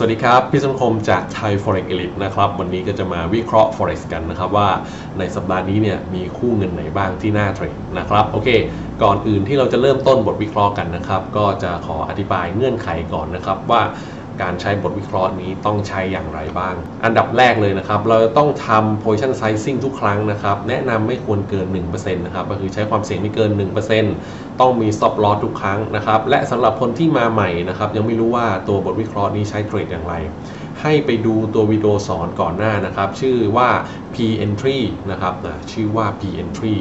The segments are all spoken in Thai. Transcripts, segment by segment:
สวัสดีครับ พี่สังคมจากไทย Forex Elite นะครับ วันนี้ก็จะมาวิเคราะห์ Forex กันนะครับว่าในสัปดาห์นี้เนี่ยมีคู่เงินไหนบ้างที่น่าเทรดนะครับ โอเค ก่อนอื่นที่เราจะเริ่มต้นบทวิเคราะห์กันนะครับ ก็จะขออธิบายเงื่อนไขก่อนนะครับว่า การใช้บทวิเคราะห์นี้ต้องใช้อย่างไรบ้าง อันดับแรกเลยนะครับ เราจะต้องทำ position sizing ทุกครั้งนะครับ แนะนำไม่ควรเกิน 1%นะครับ ก็คือใช้ความเสี่ยงไม่เกิน 1%ต้องมี stop loss ทุกครั้งนะครับ และสำหรับคนที่มาใหม่นะครับ ยังไม่รู้ว่าตัวบทวิเคราะห์นี้ใช้เทรดอย่างไรให้ไปดูตัววิดีโอสอนก่อนหน้านะครับ ชื่อว่า P entry นะครับนะชื่อว่า P entry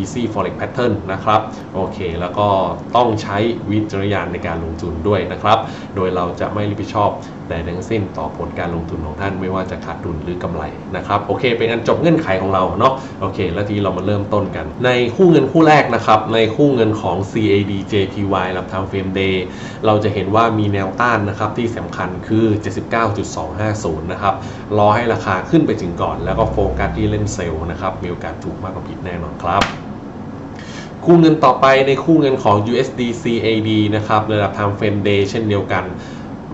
easy forex pattern นะครับโอเค แล้วก็ต้องใช้วิจารณญาณในการลงทุนด้วยนะครับ โดยเราจะไม่รับผิดชอบใดทั้งสิ้นต่อผลการลงทุนของท่านไม่ว่าจะขาดทุนหรือกำไรนะครับโอเค เป็นอันจบเงื่อนไขของเราเนาะโอเค แล้วทีเรามาเริ่มต้นกัน ในคู่เงินคู่แรกนะครับในคู่เงินของ CAD JPY รับทำเฟรมเดย์เราจะเห็นว่ามีแนวต้านนะครับที่สำคัญคือ 79.250 นะครับรอให้ราคาขึ้นไปถึงก่อน แล้วก็โฟกัสที่เล่นเซลล์นะครับมีโอกาสถูกมากกว่าผิดแน่นอนครับคู่เงินต่อไปในคู่เงินของ USD CAD นะครับระดับ time frame day เช่นเดียวกัน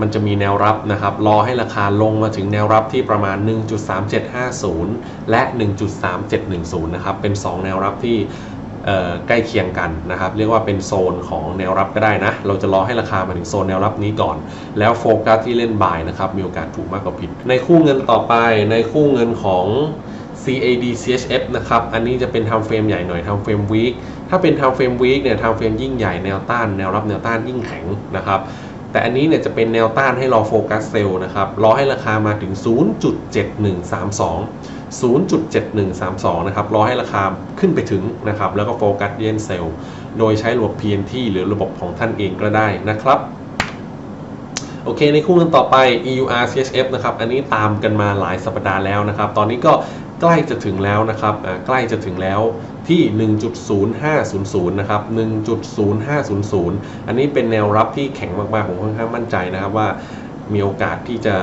มันจะมีแนวรับนะครับ รอให้ราคาลงมาถึงแนวรับที่ประมาณ 1.3750 และ 1.3710 นะครับ เป็น 2 แนวรับที่ใกล้เคียงกันนะครับ เรียกว่าเป็นโซนของแนวรับก็ได้นะ เราจะรอให้ราคามาถึงโซนแนวรับนี้ก่อน แล้วโฟกัสที่เล่นบ่ายนะครับ มีโอกาสถูกมากกว่าผิด ในคู่เงินต่อไปในคู่เงินของ CAD CHF นะครับ อันนี้จะเป็น time frame ใหญ่หน่อย time frame week ถ้าเป็น time frame week เนี่ย time frame ยิ่งใหญ่แนวต้าน แนวรับแนวต้านยิ่งแข็งนะครับ แต่อันนี้เนี่ยจะเป็นแนวต้านให้รอโฟกัสเซลล์นะครับ รอให้ราคามาถึง 0.7132 0.7132 นะครับ รอให้ราคาขึ้นไปถึงนะครับ แล้วก็โฟกัสเยนเซลล์ โดยใช้ระบบ PNT หรือระบบของท่านเองก็ได้นะครับ โอเค ในคู่เงินต่อไป EUR CHF นะครับ อันนี้ตามกันมาหลายสัปดาห์แล้วนะครับ ตอนนี้ก็ใกล้จะถึงแล้วนะครับอ่าใกล้จะถึงแล้ว ที่ 1.0500 นะครับ 1.0500 อันนี้เป็นแนวรับที่แข็งมากๆ ผมค่อนข้างมั่นใจนะครับว่ามีโอกาสที่จะ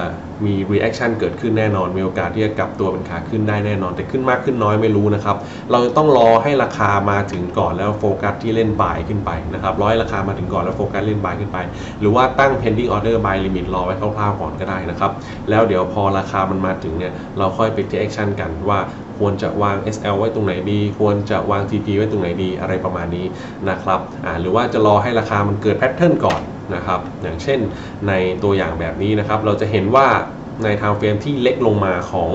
มี reaction เกิดขึ้นแน่นอน มีโอกาสที่จะกลับตัวเป็นขาขึ้นได้แน่นอน แต่ขึ้นมากขึ้นน้อยไม่รู้นะครับ เราจะต้องรอให้ราคามาถึงก่อนแล้วโฟกัสที่เล่นบ่ายขึ้นไปนะครับรอให้ราคามาถึงก่อนแล้วโฟกัสเล่นบ่ายขึ้นไป หรือว่าตั้ง pending order buy limit รอไว้คร่าวๆก่อนก็ได้นะครับ แล้วเดี๋ยวพอราคามันมาถึงเนี่ย เราค่อยไป take action กันว่า ควรจะวาง SL ไว้ตรงไหนดี ควรจะวาง TP ไว้ตรงไหนดีอะไรประมาณนี้นะครับหรือว่าจะรอให้ราคามันเกิดแพทเทิร์นก่อนนะครับอย่างเช่นในตัวอย่างแบบนี้นะครับเราจะเห็นว่าในทางเฟรมที่เล็กลงมาของ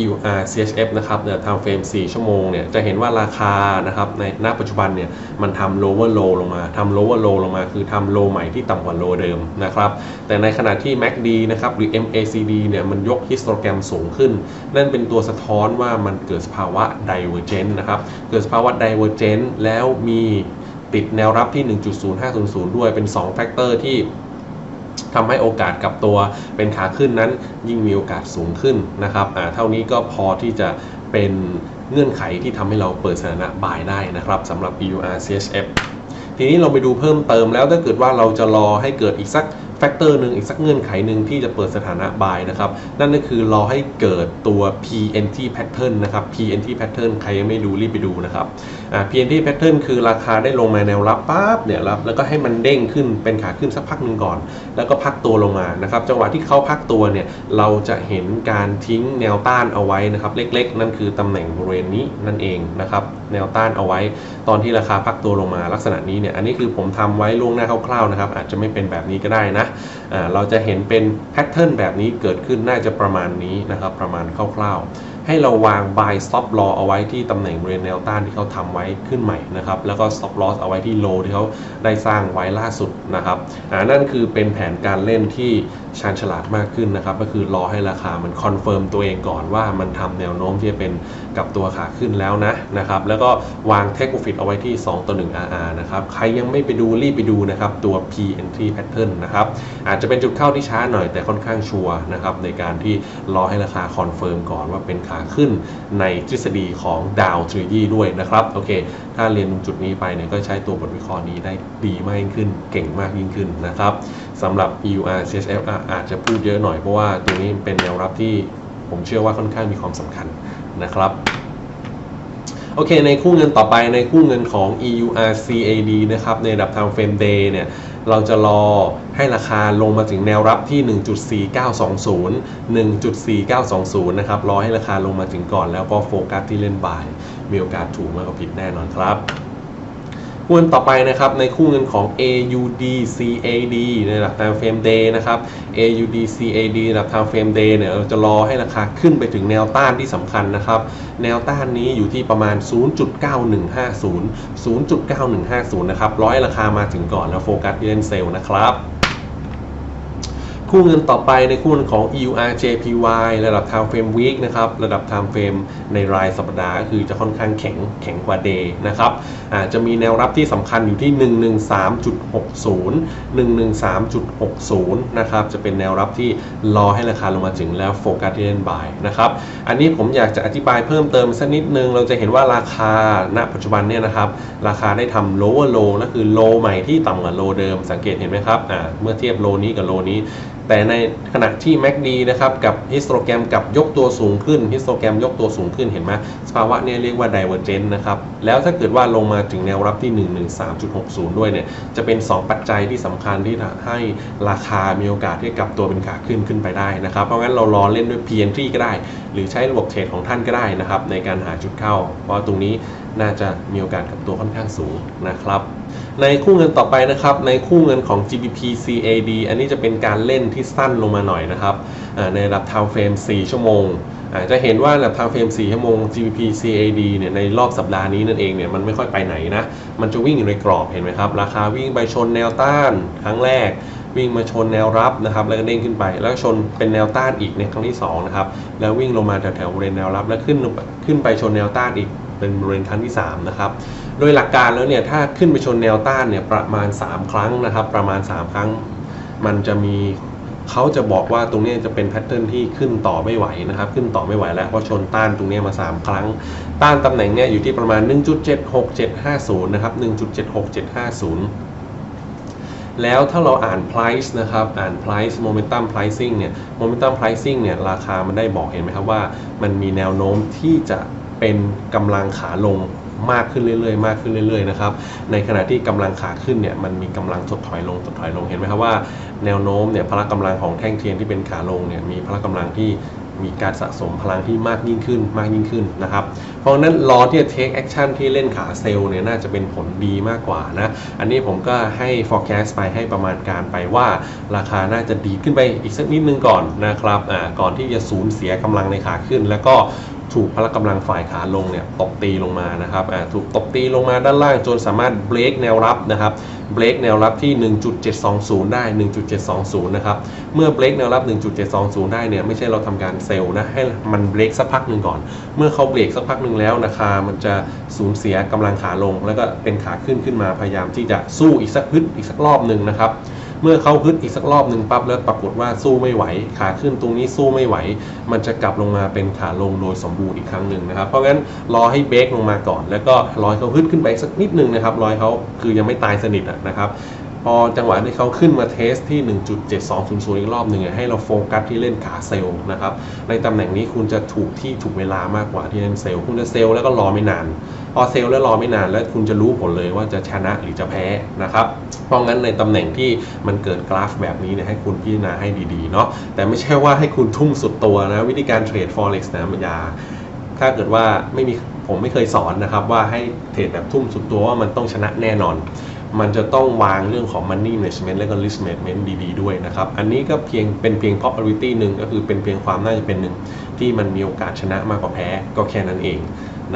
EUR CHF นะครับเนี่ย time frame 4 ชั่วโมงเนี่ยจะเห็นว่าราคานะครับในณปัจจุบันเนี่ยมันทำ lower low ลงมาทำ lower low ลงมา คือทำ low ใหม่ที่ต่ำกว่า low เดิมนะครับแต่ในขณะที่ MACD นะครับหรือ MACD เนี่ยมันยก histogram สูงขึ้น นั่นเป็นตัวสะท้อนว่ามันเกิดสภาวะ divergent นะครับเกิดสภาวะ divergent แล้วมีติดแนวรับที่ 1.0500 ด้วยเป็น2แฟกเตอร์ที่ ทำให้โอกาสกลับตัวเป็นขาขึ้นนั้น ยิ่งมีโอกาสสูงขึ้นนะครับอ่าเท่านี้ก็พอที่จะเป็นเงื่อนไขที่ทำให้เราเปิดสถานะบายได้นะครับสำหรับ EUR CHF ทีนี้เราไปดูเพิ่มเติมแล้วถ้าเกิดว่าเราจะรอให้เกิดอีกสัก แฟกเตอร์หนึ่งอีกสักเงื่อนไขหนึ่งที่จะเปิดสถานะบายนะครับนั่นก็คือรอให้เกิดตัว PNT pattern นะครับ PNT pattern ใครยังไม่ดูรีบไปดูนะครับ PNT pattern คือราคาได้ลงมาแนวรับปั๊บเนี่ยรับแล้วก็ให้มันเด้งขึ้นเป็นขาขึ้นสักพักหนึ่งก่อน แล้วก็พักตัวลงมานะครับจังหวะที่เขาพักตัวเนี่ยเราจะเห็นการทิ้งแนวต้านเอาไว้นะครับเล็กๆ นั่นคือตำแหน่งบริเวณนี้นั่นเองนะครับแนวต้านเอาไว้ ตอนที่ราคาพักตัวลงมาลักษณะนี้เนี่ยอันนี้คือผมทำไว้ล่วงหน้าคร่าวๆนะครับอาจจะไม่เป็นแบบนี้ก็ได้นะเราจะเห็นเป็นแพทเทิร์นแบบนี้เกิดขึ้นน่าจะประมาณนี้นะครับ ประมาณคร่าวๆ ให้เราวาง buy stop loss เอาไว้ที่ตำแหน่งบริเวณแนวต้านที่เขาทำไว้ขึ้นใหม่นะครับแล้วก็ stop loss เอาไว้ที่ low ที่เขาได้สร้างไว้ล่าสุดนะครับอ่านั่นคือเป็นแผนการเล่นที่ชาญฉลาดมากขึ้นนะครับก็คือรอให้ราคามันคอนเฟิร์มตัวเองก่อนว่ามันทำแนวโน้มที่จะเป็นกับตัวขาขึ้นแล้วนะนะครับแล้วก็วาง take profit เอาไว้ที่ 2 ต่อ 1 RR นะครับใครยังไม่ไปดูรีบไปดูนะครับตัว P entry pattern นะครับอาจจะเป็นจุดเข้าที่ช้าหน่อยแต่ค่อนข้างชัวร์นะครับในการที่รอให้ราคาคอนเฟิร์มก่อนว่าเป็นขาขึ้นในทฤษฎีของดาวทรีดีด้วยนะครับโอเค ถ้าเรียนตรงจุดนี้ไปเนี่ยก็ใช้ตัวบทวิเคราะห์นี้ได้ดีมากยิ่งขึ้น เก่งมากยิ่งขึ้นนะครับสำหรับ EUR CHF อะอาจจะพูดเยอะหน่อยเพราะว่าตัวนี้เป็นแนวรับที่ผมเชื่อว่าค่อนข้างมีความสำคัญนะครับโอเค ในคู่เงินต่อไปในคู่เงินของ EUR CAD นะครับ ในระดับ time frame day เนี่ย เราจะรอให้ราคาลงมาถึงแนวรับที่ 1.4920 1.4920 นะครับ รอให้ราคาลงมาถึงก่อนแล้วก็โฟกัสที่เล่นบ่าย มีโอกาสถูกมากกว่าผิดแน่นอนครับ หุ้นต่อไปนะครับในคู่เงินของ AUD CAD ในหลักทางเฟรม day นะครับ AUD CAD หลักทางเฟรม day เนี่ยเราจะรอให้ราคาขึ้นไปถึงแนวต้านที่สำคัญนะครับ แนวต้านนี้อยู่ที่ประมาณ 0.9150 0.9150 นะครับรอให้ราคามาถึงก่อนแล้วโฟกัสที่เล่นเซลล์นะครับ คู่เงินต่อไปในคู่เงินของ EUR JPY ระดับ time frame week นะครับ ระดับ time frame ในรายสัปดาห์ก็คือจะค่อนข้างแข็งแข็งกว่า day นะครับอาจจะมีแนวรับที่สำคัญอยู่ที่ 113.60 113.60 นะครับ จะเป็นแนวรับที่รอให้ราคาลงมาถึงแล้วโฟกัสที่เล่นบายนะครับ อันนี้ผมอยากจะอธิบายเพิ่มเติมสักนิดนึง เราจะเห็นว่าราคาณปัจจุบันเนี่ยนะครับ ราคาได้ทำ lower low นั่นคือ low ใหม่ที่ต่ำกว่า low เดิม สังเกตเห็นไหมครับ เมื่อเทียบ low นี้กับ low นี้ แต่ในขณะที่ MACD นะครับกับฮิสโตรแกรมกับยกตัวสูงขึ้นฮิสโตรแกรมยกตัวสูงขึ้นเห็นไหมสภาวะนี้เรียกว่า divergent นะครับแล้วถ้าเกิดว่าลงมาถึงแนวรับที่ 113.60 ด้วยเนี่ยจะเป็น 2 ปัจจัยที่สำคัญที่ให้ราคามีโอกาสที่กลับตัวเป็นขาขึ้นขึ้นไปได้นะครับ เพราะงั้นเรารอเล่นด้วย PNT ก็ได้ หรือใช้ระบบเทรดของท่านก็ได้นะครับในการหาจุดเข้า เพราะตรงนี้น่าจะมีโอกาสกลับตัวค่อนข้างสูงนะครับ ในคู่เงินต่อไปนะครับ ในคู่เงินของ GBP CAD อันนี้จะเป็นการเล่นที่สั้นลงมาหน่อยนะครับในระดับ time frame 4 ชั่วโมงจะเห็นว่าระดับ time frame 4 ชั่วโมง GBP CAD เนี่ยในรอบสัปดาห์นี้นั่นเองเนี่ยมันไม่ค่อยไปไหนนะ มันจะวิ่งอยู่ในกรอบเห็นไหมครับ ราคาวิ่งไปชนแนวต้านครั้งแรกวิ่งมาชนแนวรับนะครับแล้วก็เด้งขึ้นไป แล้วชนเป็นแนวต้านอีกในครั้งที่2นะครับแล้ววิ่งลงมาแถวๆบริเวณแนวรับ แล้วขึ้นขึ้นไปชนแนวต้านอีกเป็นบริเวณครั้งที่3นะครับ โดยหลักการแล้วเนี่ยถ้าขึ้นไปชนแนวต้านเนี่ยประมาณ 3 ครั้งนะครับ ประมาณ 3 ครั้ง มันจะมีเขาจะบอกว่าตรงนี้จะเป็นแพทเทิร์นที่ขึ้นต่อไม่ไหวนะครับ ขึ้นต่อไม่ไหวแล้วเพราะชนต้านตรงนี้มา 3 ครั้ง ต้านตำแหน่งเนี่ยอยู่ที่ประมาณ 1.76750 นะครับ 1.76750 แล้วถ้าเราอ่าน price นะครับ อ่าน price momentum pricing เนี่ย momentum pricing เนี่ยราคามันได้บอกเห็นไหมครับว่า มันมีแนวโน้มที่จะเป็นกำลังขาลง มากขึ้นเรื่อยๆ มากขึ้นเรื่อยๆนะครับ ในขณะที่กำลังขาขึ้นเนี่ยมันมีกำลังถดถอยลงถดถอยลงเห็นไหมครับว่า แนวโน้มเนี่ยพละกำลังของแท่งเทียนที่เป็นขาลงเนี่ยมีพละกำลังที่มีการสะสมพลังที่มากยิ่งขึ้นมากยิ่งขึ้นนะครับ เพราะนั้นรอที่จะ take action ที่เล่นขาเซลล์เนี่ยน่าจะเป็นผลดีมากกว่านะ อันนี้ผมก็ให้ forecast ไปให้ประมาณการไปว่า ราคาน่าจะดีขึ้นไปอีกสักนิดนึงก่อนนะครับ อ่า ก่อนที่จะสูญเสียกำลังในขาขึ้น แล้วก็ ถูกพละกำลังฝ่ายขาลงเนี่ยตบตีลงมานะครับถูกตบตีลงมาด้านล่างจนสามารถเบรกแนวรับนะครับเบรกแนวรับที่ 1.720 ได้ 1.720 นะครับ เมื่อเบรกแนวรับ 1.720 ได้เนี่ยไม่ใช่เราทำการเซลล์นะให้มันเบรกสักพักหนึ่งก่อน เมื่อเขาเบรกสักพักหนึ่งแล้วราคามันจะสูญเสียกำลังขาลง แล้วก็เป็นขาขึ้นขึ้นมาพยายามที่จะสู้อีกสักพึดอีกสักรอบหนึ่งนะครับ เมื่อเขาฮึดอีกสักรอบหนึ่งปั๊บแล้วปรากฏว่าสู้ไม่ไหว ขาขึ้นตรงนี้สู้ไม่ไหว มันจะกลับลงมาเป็นขาลงโดยสมบูรณ์อีกครั้งหนึ่งนะครับ เพราะงั้นรอให้เบรกลงมาก่อน แล้วก็รอให้เขาฮึดขึ้นไปสักนิดนึงนะครับรอให้เขาคือยังไม่ตายสนิทนะครับ อจังหวะที่เขาขึ้นมาเทสที่ 1.7200 อีกรอบหนึ่งให้เราโฟกัสที่เล่นขาเซลล์นะครับ ในตำแหน่งนี้คุณจะถูกที่ถูกเวลามากกว่าที่เล่นเซลล์ คุณจะเซลล์แล้วก็รอไม่นาน พอเซลล์แล้วรอไม่นานแล้วคุณจะรู้ผลเลยว่าจะชนะหรือจะแพ้นะครับ เพราะงั้นในตำแหน่งที่มันเกิดกราฟแบบนี้เนี่ยให้คุณพิจารณาให้ดีๆเนาะ แต่ไม่ใช่ว่าให้คุณทุ่มสุดตัวนะวิธีการเทรด forex นะมันยาถ้าเกิดว่าไม่มีผมไม่เคยสอนนะครับว่าให้เทรดแบบทุ่มสุดตัวว่ามันต้องชนะแน่นอน มันจะต้องวางเรื่องของ money management และก็ risk management ดีๆด้วยนะครับ อันนี้ก็เพียงเป็นเพียง probability หนึ่งก็คือเป็นเพียงความน่าจะเป็นหนึ่งที่มันมีโอกาสชนะมากกว่าแพ้ก็แค่นั้นเอง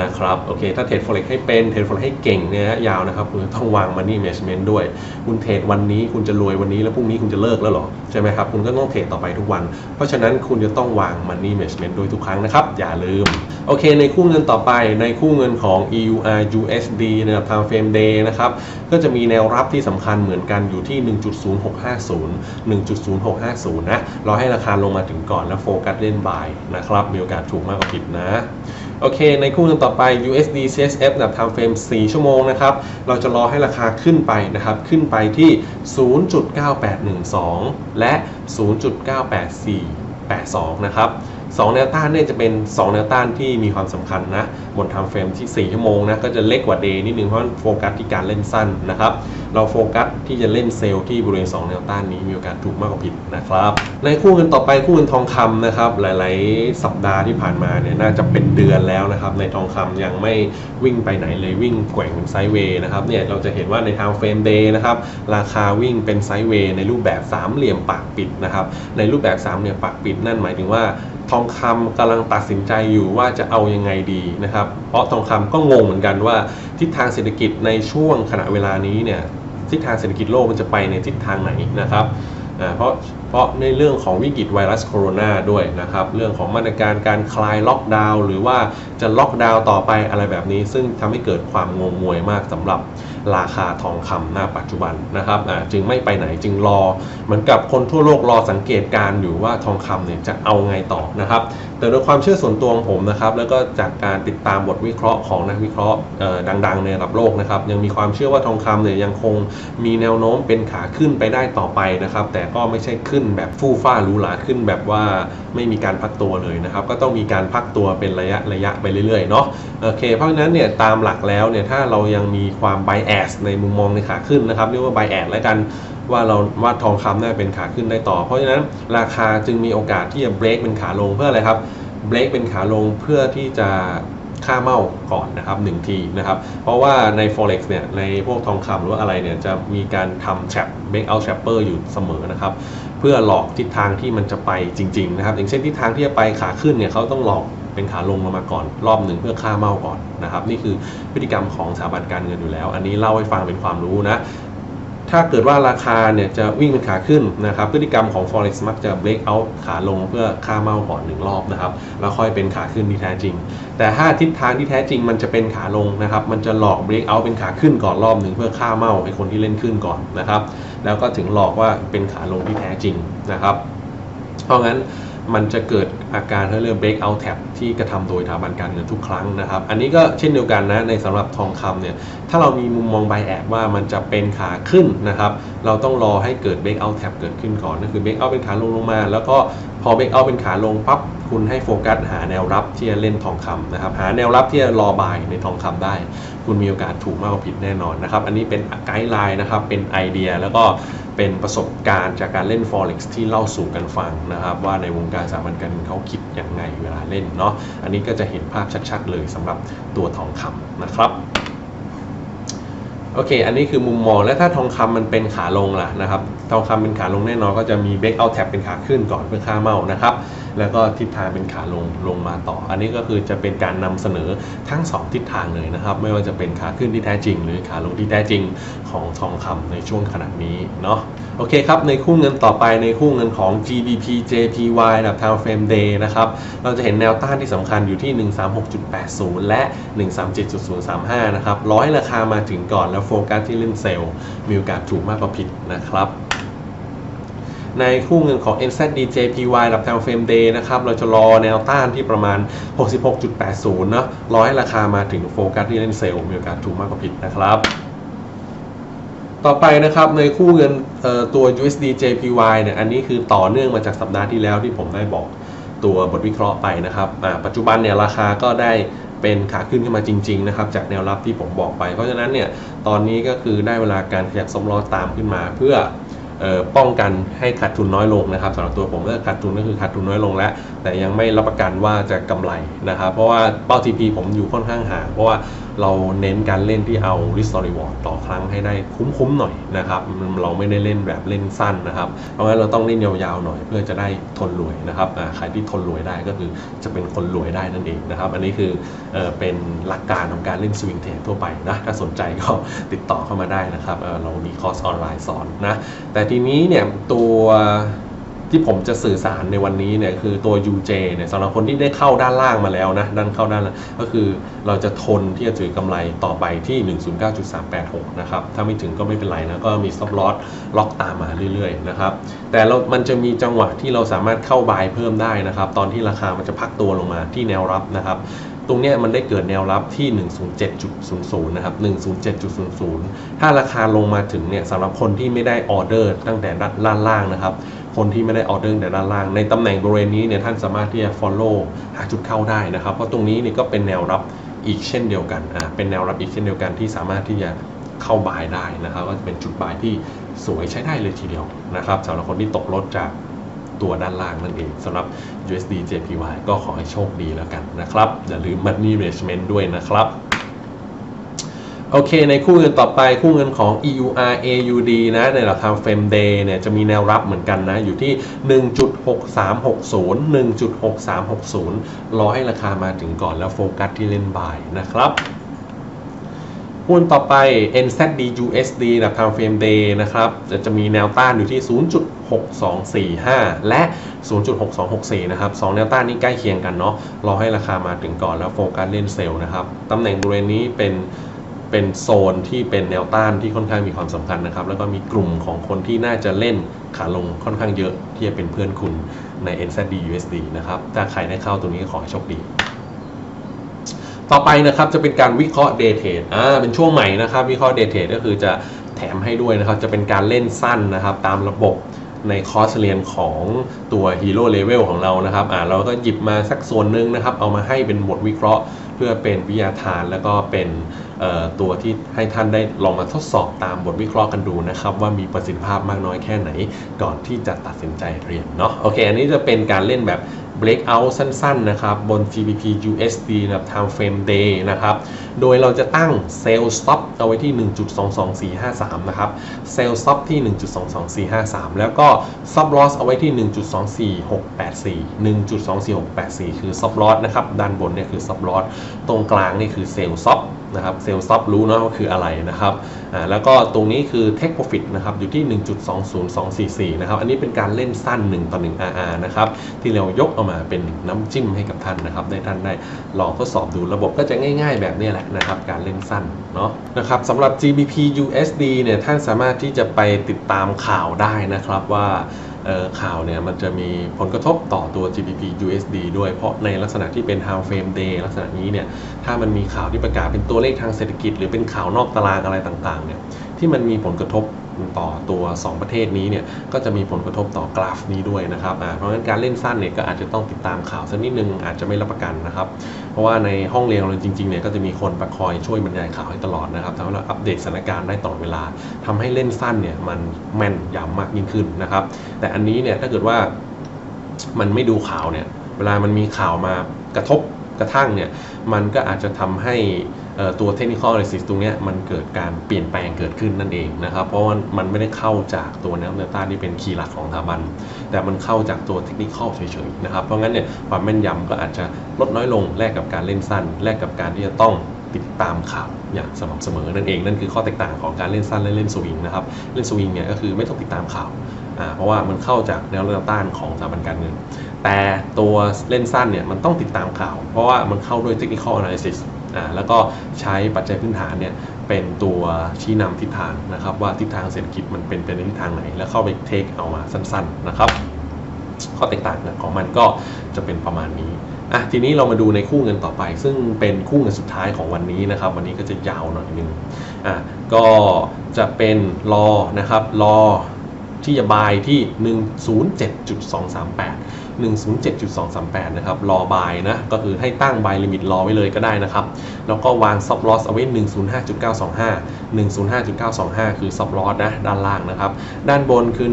นะครับโอเคถ้าเทรด forex ให้เป็นเทรด forex ให้เก่งเนี่ยยาวนะครับคุณต้องวาง money management ด้วย คุณเทรดวันนี้คุณจะรวยวันนี้แล้วพรุ่งนี้คุณจะเลิกแล้วหรอใช่ไหมครับ คุณก็ต้องเทรดต่อไปทุกวัน เพราะฉะนั้นคุณจะต้องวาง money management ด้วยทุกครั้งนะครับ อย่าลืม โอเค ในคู่เงินต่อไปในคู่เงินของ EUR USD นะครับ time frame day นะครับก็จะมีแนวรับที่สำคัญเหมือนกันอยู่ที่ 1.0650 1.0650 นะรอให้ราคาลงมาถึงก่อนแล้วโฟกัสเล่นบ่ายนะครับมีโอกาสถูกมากกว่าผิดนะ โอเค ในคู่ต่อไป USD CSF แบบ time frame 4 ชั่วโมงนะครับ เราจะรอให้ราคาขึ้นไปนะครับ ขึ้นไปที่ 0.9812 และ 0.98482 นะครับ 2แนวต้านเนี่ยจะเป็น 2 แนวต้านที่มีความสำคัญนะบนไทม์เฟรมที่ 4 ชั่วโมงนะก็จะเล็กกว่าเดย์นิดนึงเพราะโฟกัสที่การเล่นสั้นนะครับเราโฟกัสที่จะเล่นเซลล์ที่บริเวณ 2 แนวต้านนี้มีโอกาสถูกมากกว่าผิดนะครับในคู่เงินต่อไปคู่เงินทองคำนะครับหลายๆ สัปดาห์ที่ผ่านมาเนี่ยน่าจะเป็นเดือนแล้วนะครับในทองคำยังไม่วิ่งไปไหนเลยวิ่งแกว่งเป็นไซด์เวย์นะครับเนี่ยเราจะเห็นว่าในไทม์เฟรมเดย์นะครับราคาวิ่งเป็นไซด์เวย์ในรูปแบบสามเหลี่ยมปากปิดนะครับในรูปแบบสามเหลี่ยมปากปิดนั่นหมายถึงว่า ทองคำกำลังตัดสินใจอยู่ว่าจะเอายังไงดีนะครับ เพราะทองคำก็งงเหมือนกันว่าทิศทางเศรษฐกิจในช่วงขณะเวลานี้เนี่ยทิศทางเศรษฐกิจโลกมันจะไปในทิศทางไหนนะครับเพราะ เพราะในเรื่องของวิกฤตไวรัสโคโรนาด้วยนะครับ เรื่องของมาตรการการคลายล็อกดาวน์หรือว่าจะล็อกดาวน์ต่อไปอะไรแบบนี้ ซึ่งทำให้เกิดความงงงวยมากสำหรับราคาทองคำหน้าปัจจุบันนะครับจึงไม่ไปไหนจึงรอ เหมือนกับคนทั่วโลกรอสังเกตการอยู่ว่าทองคำเนี่ยจะเอาไงต่อนะครับ แต่โดยความเชื่อส่วนตัวของผมนะครับ แล้วก็จากการติดตามบทวิเคราะห์ของนักวิเคราะห์ดังๆ ในระดับโลกนะครับ ยังมีความเชื่อว่าทองคำเนี่ยยังคงมีแนวโน้มเป็นขาขึ้นไปได้ต่อไปนะครับ แต่ก็ไม่ใช่ขึ้นนแบบฟู่ฟ้ารูหราขึ้นแบบว่าไม่มีการพักตัวเลยนะครับ ก็ต้องมีการพักตัวเป็นระยะระยะไปเรื่อยๆเนาะโอเค เพราะฉะนั้นเนี่ยตามหลักแล้วเนี่ยถ้าเรายังมีความ bias ในมุมมองในขาขึ้นนะครับเรียกว่า bias แล้วกันว่าเราว่าทองคำน่าเป็นขาขึ้นได้ต่อ เพราะฉะนั้นราคาจึงมีโอกาสที่จะ break เป็นขาลงเพื่ออะไรครับ break เป็นขาลงเพื่อที่จะค่าเมาก่อนนะครับหนึ่งทีนะครับ เพราะว่าใน forex เนี่ยในพวกทองคำหรือว่าอะไรเนี่ยจะมีการทำแชป break out chapter อยู่เสมอนะครับ เพื่อหลอกทิศทางที่มันจะไปจริงๆนะครับอย่างเช่นทิศทางที่จะไปขาขึ้นเนี่ยเขาต้องหลอกเป็นขาลงลงมาก่อน รอบหนึ่งเพื่อค่าเมาก่อนนะครับนี่คือพฤติกรรมของสถาบันการเงินอยู่แล้ว อันนี้เล่าให้ฟังเป็นความรู้นะถ้าเกิดว่าราคาเนี่ยจะวิ่งเป็นขาขึ้นนะครับพฤติกรรมของ forex มักจะ break out ขาลงเพื่อค่าเมาก่อนหนึ่งรอบนะครับแล้วค่อยเป็นขาขึ้นที่แท้จริง แต่ถ้าทิศทางที่แท้จริงมันจะเป็นขาลงนะครับมันจะหลอก break out เป็นขาขึ้นก่อนรอบหนึ่งเพื่อค่าเมาให้คนที่เล่นขึ้นก่อนนะครับ แล้วก็ถึงหลอกว่าเป็นขาลงที่แท้จริงนะครับ เพราะงั้นมันจะเกิดอาการเรียก break out tab ที่กระทำโดยสถาบันการเงินทุกครั้งนะครับ อันนี้ก็เช่นเดียวกันนะในสำหรับทองคำเนี่ยถ้าเรามีมุมมองไบแอดว่ามันจะเป็นขาขึ้นนะครับ เราต้องรอให้เกิด break out tab เกิดขึ้นก่อนนั่นคือ break out เป็นขาลงลงมา แล้วก็พอ break out เป็นขาลงปั๊บคุณให้โฟกัสหาแนวรับที่จะเล่นทองคำนะครับหาแนวรับที่จะรอบายในทองคำได้ คุณมีโอกาสถูกมากกว่าผิดแน่นอนนะครับ อันนี้เป็นไกด์ไลน์นะครับ เป็นไอเดียแล้วก็เป็นประสบการณ์จากการเล่น Forex ที่เล่าสู่กันฟังนะครับ ว่าในวงการสถาบันการเงินเขาคิดย่างไงเวลาเล่นเนาะ อันนี้ก็จะเห็นภาพชัดๆ เลยสำหรับตัวทองคำนะครับโอเค อันนี้คือมุมมอง และถ้าทองคำมันเป็นขาลงล่ะนะครับ ทองคำเป็นขาลงแน่นอนก็จะมี break out tab เป็นขาขึ้นก่อนเพื่อค่าเมานะครับ แล้วก็ทิศทางเป็นขาลงลงมาต่อ อันนี้ก็คือจะเป็นการนำเสนอทั้ง 2 ทิศทางเลยนะครับ ไม่ว่าจะเป็นขาขึ้นที่แท้จริง หรือขาลงที่แท้จริงของทองคำในช่วงขณะนี้เนาะโอเคครับ ในคู่เงินต่อไปในคู่เงินของ GBP JPY แบบ time frame day นะครับ เราจะเห็นแนวต้านที่สำคัญอยู่ที่ 136.80 และ 137.035 นะครับ ร้อยราคามาถึงก่อนแล้วโฟกัสที่เล่นเซลล์มีโอกาสถูกมากกว่าผิดนะครับ ในคู่เงินของ NZD JPY ระดับ time frame day นะครับ เราจะรอแนวต้านที่ประมาณ 66.80 นะรอให้ราคามาถึงโฟกัสที่เล่นเซลล์มีโอกาสถูกมากกว่าผิดนะครับต่อไปนะครับในคู่เงินตัว USD JPY เนี่ยอันนี้คือต่อเนื่องมาจากสัปดาห์ที่แล้วที่ผมได้บอกตัวบทวิเคราะห์ไปนะครับปัจจุบันเนี่ยราคาก็ได้เป็นขาขึ้นขึ้นมาจริงๆนะครับจากแนวรับที่ผมบอกไป เพราะฉะนั้นเนี่ยตอนนี้ก็คือได้เวลาการขยับสมล้อตามขึ้นมาเพื่อ ป้องกันให้ขาดทุนน้อยลงนะครับสำหรับตัวผมก็ขาดทุนก็คือขาดทุนน้อยลงแล้ว แต่ยังไม่รับประกันว่าจะกำไรนะครับ เพราะว่าเป้า TP ผมอยู่ค่อนข้างห่างเพราะว่า เราเน้นการเล่นที่เอา risk reward ต่อครั้งให้ได้คุ้มๆหน่อยนะครับ เราไม่ได้เล่นแบบเล่นสั้นนะครับ เพราะงั้นเราต้องเล่นยาวๆหน่อยเพื่อจะได้ทนรวยนะครับใครที่ทนรวยได้ก็คือจะเป็นคนรวยได้นั่นเองนะครับ อันนี้คือเอเป็นหลักการของการเล่นสวิงเทรดทั่วไปนะ ถ้าสนใจก็ติดต่อเข้ามาได้นะครับเเรามีคอร์สออนไลน์สอนนะ แต่ทีนี้เนี่ยตัว ที่ผมจะสื่อสารในวันนี้เนี่ยคือตัว UJ เนี่ยสำหรับคนที่ได้เข้าด้านล่างมาแล้วนะด้านเข้าด้านล่างก็คือเราจะทนที่จะถือกำไรต่อไปที่ 109.386 นะครับ ถ้าไม่ถึงก็ไม่เป็นไรนะ ก็มี stop loss ล็อกตามมาเรื่อยๆนะครับ แต่เรามันจะมีจังหวะที่เราสามารถเข้าบายเพิ่มได้นะครับ ตอนที่ราคามันจะพักตัวลงมาที่แนวรับนะครับตรงนี้มันได้เกิดแนวรับที่ 107.00 นะครับ 107.00 ถ้าราคาลงมาถึงเนี่ยสำหรับคนที่ไม่ได้ออเดอร์ตั้งแต่ด้านล่างนะครับ คนที่ไม่ได้ออเดอร์แต่ด้านล่าง ในตำแหน่งบริเวณนี้เนี่ยท่านสามารถที่จะ follow หาจุดเข้าได้นะครับ เพราะตรงนี้นี่ก็เป็นแนวรับอีกเช่นเดียวกันอ่าเป็นแนวรับอีกเช่นเดียวกันที่สามารถที่จะเข้าบายได้นะครับ ก็จะเป็นจุดบายที่สวยใช้ได้เลยทีเดียวนะครับสำหรับคนที่ตกรถจากตัวด้านล่างนั่นเองสำหรับ USD JPY ก็ขอให้โชคดีแล้วกันนะครับ อย่าลืม Money Management ด้วยนะครับ โอเค ในคู่เงินต่อไปคู่เงินของ EUR AUD นะในราคาเฟรมเดย์เนี่ยจะมีแนวรับเหมือนกันนะ อยู่ที่ 1.6360 1.6360 รอให้ราคามาถึงก่อนแล้วโฟกัสที่เล่นบายนะครับหุ้นต่อไป NZD USD แบบทางเฟรมเดย์นะครับจะจะมีแนวต้านอยู่ที่ 0.6245 และ 0.6264 นะครับสองแนวต้านนี้ใกล้เคียงกันเนาะรอให้ราคามาถึงก่อนแล้วโฟกัสเล่นเซลล์นะครับตำแหน่งบริเวณนี้เป็น เป็นโซนที่เป็นแนวต้านที่ค่อนข้างมีความสำคัญนะครับ แล้วก็มีกลุ่มของคนที่น่าจะเล่นขาลงค่อนข้างเยอะที่จะเป็นเพื่อนคุณใน NZD USD นะครับ ถ้าใครได้เข้าตรงนี้ขอให้โชคดี ต่อไปนะครับจะเป็นการวิเคราะห์เดย์เทรดอ่าเป็นช่วงใหม่นะครับ วิเคราะห์เดย์เทรดก็คือจะแถมให้ด้วยนะครับ จะเป็นการเล่นสั้นนะครับ ตามระบบในคอร์สเรียนของตัว Hero Level ของเรานะครับ อ่าเราก็หยิบมาสักส่วนหนึ่งนะครับ เอามาให้เป็นบทวิเคราะห์ เพื่อเป็นวิทยาทานแล้วก็เป็น ตัวที่ให้ท่านได้ลองมาทดสอบตามบทวิเคราะห์กันดูนะครับว่ามีประสิทธิภาพมากน้อยแค่ไหน ก่อนที่จะตัดสินใจเรียนเนาะโอเค อันนี้จะเป็นการเล่นแบบ breakout สั้นๆ นะครับ บน GBP USD นะครับ time frame day นะครับ โดยเราจะตั้ง sell stop เอาไว้ที่ 1.22453 นะครับ sell stop ที่ 1.22453 แล้วก็ stop loss เอาไว้ที่ 1.24684 1.24684 คือ stop loss นะครับ ด้านบนเนี่ยคือ stop loss ตรงกลางนี่คือ sell stop นะครับ sell stop รู้เนอะว่าคืออะไรนะครับอ่าแล้วก็ตรงนี้คือ take profit นะครับอยู่ที่ 1.20244นะครับอันนี้เป็นการเล่นสั้น 1 ต่อ 1 RR นะครับที่เรายกเอามาเป็นน้ำจิ้มให้กับท่านนะครับได้ท่านได้ลองทดสอบดูระบบก็จะง่าย ๆ แบบนี้แหละนะครับการเล่นสั้นเนาะนะครับสำหรับ GBP USD เนี่ยท่านสามารถที่จะไปติดตามข่าวได้นะครับว่า ข่าวเนี่ยมันจะมีผลกระทบต่อตัว GBP USD ด้วยเพราะในลักษณะที่เป็น time frame day ลักษณะนี้เนี่ยถ้ามันมีข่าวที่ประกาศเป็นตัวเลขทางเศรษฐกิจ หรือเป็นข่าวนอกตารางอะไรต่างๆเนี่ยที่มันมีผลกระทบต่อตัว 2 ประเทศนี้เนี่ยก็จะมีผลกระทบต่อกราฟนี้ด้วยนะครับเพราะฉะนั้นการเล่นสั้นเนี่ยก็อาจจะต้องติดตามข่าวสักนิดนึงอาจจะไม่รับประกันนะครับ เพราะว่าในห้องเรียนเราจริงๆเนี่ยก็จะมีคนประคอยช่วยบรรยายข่าวให้ตลอดนะครับทำให้เราอัปเดตสถานการณ์ได้ตลอดเวลาทำให้เล่นสั้นเนี่ยมันแม่นยำมากยิ่งขึ้นนะครับ แต่อันนี้เนี่ยถ้าเกิดว่ามันไม่ดูข่าวเนี่ยเวลามันมีข่าวมากระทบกระทั่งเนี่ยมันก็อาจจะทำให้ ตัว technical analysis ตรงนี้มันเกิดการเปลี่ยนแปลงเกิดขึ้นนั่นเองนะครับ เพราะว่ามันไม่ได้เข้าจากตัวแนวเนต้าที่เป็นคีย์หลักของสถาบัน แต่มันเข้าจากตัวเทคนิคเฉยๆนะครับ เพราะงั้นเนี่ยความแม่นยำก็อาจจะลดน้อยลงแลกกับการเล่นสั้น แลกกับการที่จะต้องติดตามข่าวอย่างสม่ำเสมอนั่นเองนั่นคือข้อแตกต่างของการเล่นสั้นและเล่นสวิงนะครับเล่นสวิงเนี่ยก็คือไม่ต้องติดตามข่าวเพราะว่ามันเข้าจากแนวแนวต้านของสถาบันการเงิน แต่ตัวเล่นสั้นเนี่ยมันต้องติดตามข่าว เพราะว่ามันเข้าด้วย technical analysis อ่าแล้วก็ใช้ปัจจัยพื้นฐานเนี่ยเป็นตัวชี้นำทิศทางนะครับว่าทิศทางเศรษฐกิจมันเป็นไปในทิศทางไหน แล้วเข้าไปเทคเอามาสั้นๆนะครับข้อแตกต่างของมันก็จะเป็นประมาณนี้อะทีนี้เรามาดูในคู่เงินต่อไป ซึ่งเป็นคู่เงินสุดท้ายของวันนี้นะครับ วันนี้ก็จะยาวหน่อยนึงอะก็จะเป็นรอนะครับรอที่จะบายที่ 107.238 107.238 นะครับ รอบายนะ ก็คือให้ตั้งบายลิมิตรอไว้เลยก็ได้นะครับแล้วก็วางซับลอสเอาไว้ 105.925 105.925 คือซับลอสนะด้านล่างนะครับ ด้านบนคือ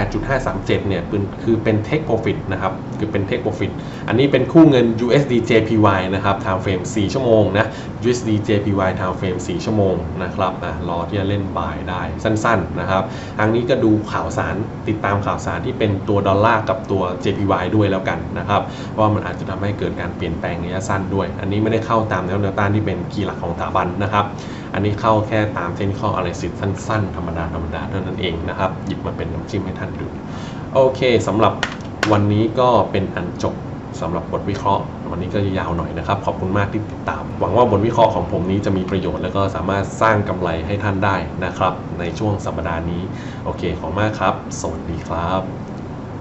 108.537 เนี่ยคือคือเป็น take profit นะครับ คือเป็น take profit อันนี้เป็นคู่เงิน USD JPY นะครับ time frame 4 ชั่วโมงนะ USD JPY time frame 4 ชั่วโมงนะครับอะรอที่จะเล่นบายได้สั้นๆนะครับทางนี้ก็ดูข่าวสารติดตามข่าวสารที่เป็นตัวดอลลาร์กับตัว JPY ด้วยแล้วกันนะครับว่ามันอาจจะทำให้เกิดการเปลี่ยนแปลงระยะสั้นด้วย อันนี้ไม่ได้เข้าตามแนวแนวต้านที่เป็นคีย์หลักของสถาบันนะครับ อันนี้เข้าแค่ตามเทคนิคออะไรสิสั้นๆ ธรรมดาธรรมดาเท่านั้นเองนะครับ หยิบมาเป็นน้ำจิ้มให้ท่านดู โอเคสำหรับวันนี้ก็เป็นอันจบสำหรับบทวิเคราะห์ วันนี้ก็ยาวหน่อยนะครับ ขอบคุณมากที่ติดตาม หวังว่าบทวิเคราะห์ของผมนี้จะมีประโยชน์ แล้วก็สามารถสร้างกำไรให้ท่านได้นะครับ ในช่วงสัปดาห์นี้ โอเค ขอบคุณมากครับ สวัสดีครับ